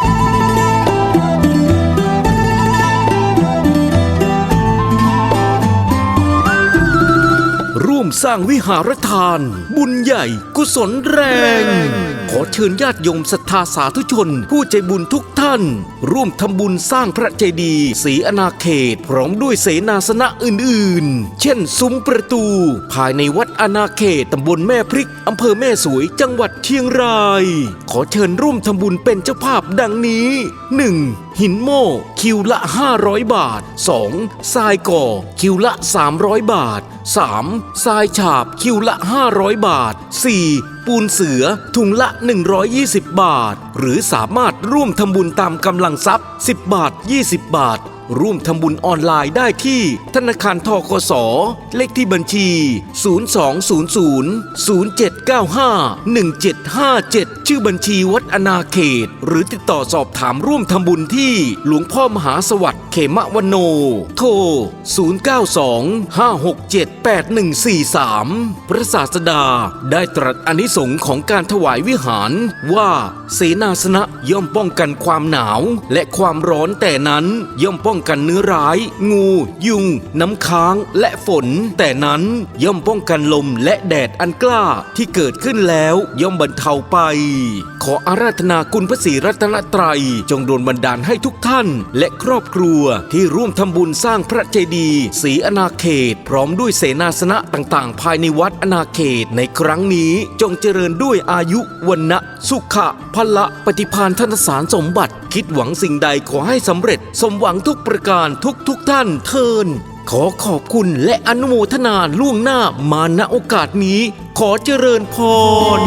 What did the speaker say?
ร่ มสร้างวิหารทาน บุญใหญ่ กุศลแรง ขอเชิญญาติโยมศรัทธาสาธุชน ผู้ใจบุญทุกท่าน ร่วมทำบุญสร้างพระเจดีย์ศรีอนาเขต พร้อมด้วยเสนาสนะอื่นๆ เช่น ซุ้มประตู ภายในวัดอนาเขตตำบลแม่พริกอำเภอแม่สวยจังหวัดเชียงราย ขอเชิญร่วมทำบุญเป็นเจ้าภาพดังนี้ 1. หินโม่คิวละ 500 บาท 2. ทรายก่อคิวละ 300 บาท 3. ทรายายฉาบคิวละ 500 บาท 4. ปูนเสือถุงละ 120 บาท หรือสามารถร่วมทำบุญตามกำลังทรัพย์ 10 บาท 20 บาท ร่วมทำบุญออนไลน์ได้ที่ธนาคารทกส เลขที่บัญชี 0200 0795 1757 ชื่อบัญชีวัดอนาเขต หรือติดต่อสอบถามร่วมทำบุญที่หลวงพ่อมหาสวัสดิ์เขมวันโน โทร 092 567 8143 พระศาสดาได้ตรัสอนิสงค์ของการถวายวิหารว่าเสนาสนะย่อมป้องกันความหนาว และความร้อนแต่นั้นย่อมป้ององกันเนื้อร้าย งู ยุง น้ำค้างและฝน แต่นั้นย่อมป้องกันลมและแดดอันกล้าที่เกิดขึ้นแล้วย่อมบรรเทาไป ขออาราธนาคุณพระศรีรัตนตรัย จงโดนบันดาลให้ทุกท่าน และครอบครัวที่ร่วมทำบุญสร้างพระเจดีย์ศรีอนาเขต พร้อมด้วยเสนาสนะต่างๆ ภายในวัดอนาเขตในครั้งนี้จงเจริญด้วยอายุวันนะสุขะพละปฏิพานธนสารสมบัติ คิดหวังสิ่งใดขอให้สำเร็จ สมหวังทุกประการทุกทุกท่านเทิน ขอขอบคุณและอนุโมทนาล่วงหน้ามาณโอกาสนี้ ขอเจริญพร